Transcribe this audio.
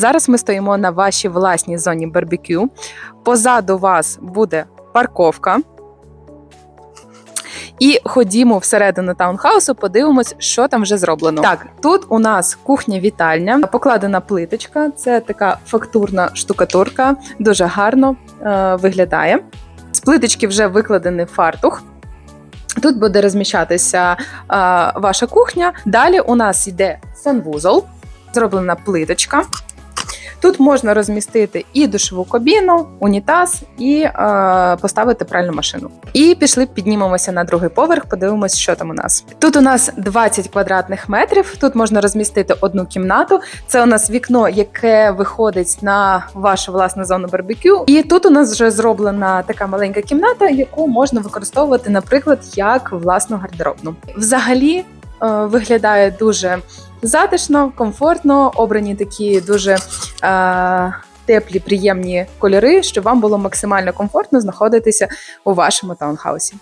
Зараз ми стоїмо на вашій власній зоні барбекю. Позаду вас буде парковка. І ходімо всередину таунхаусу, подивимось, що там вже зроблено. Так, тут у нас кухня-вітальня, покладена плиточка. Це така фактурна штукатурка, дуже гарно е, виглядає. З плиточки вже викладений фартух. Тут буде розміщатися е, ваша кухня. Далі у нас йде санвузол, зроблена плиточка. Тут можна розмістити і душову кабіну, унітаз, і е, поставити пральну машину. І пішли, піднімемося на другий поверх, подивимось, що там у нас. Тут у нас 20 квадратних метрів. Тут можна розмістити одну кімнату. Це у нас вікно, яке виходить на вашу власну зону барбекю. І тут у нас вже зроблена така маленька кімната, яку можна використовувати, наприклад, як власну гардеробну. Взагалі е, виглядає дуже затишно, комфортно, обрані такі дуже е, теплі, приємні кольори, щоб вам було максимально комфортно знаходитися у вашому таунхаусі.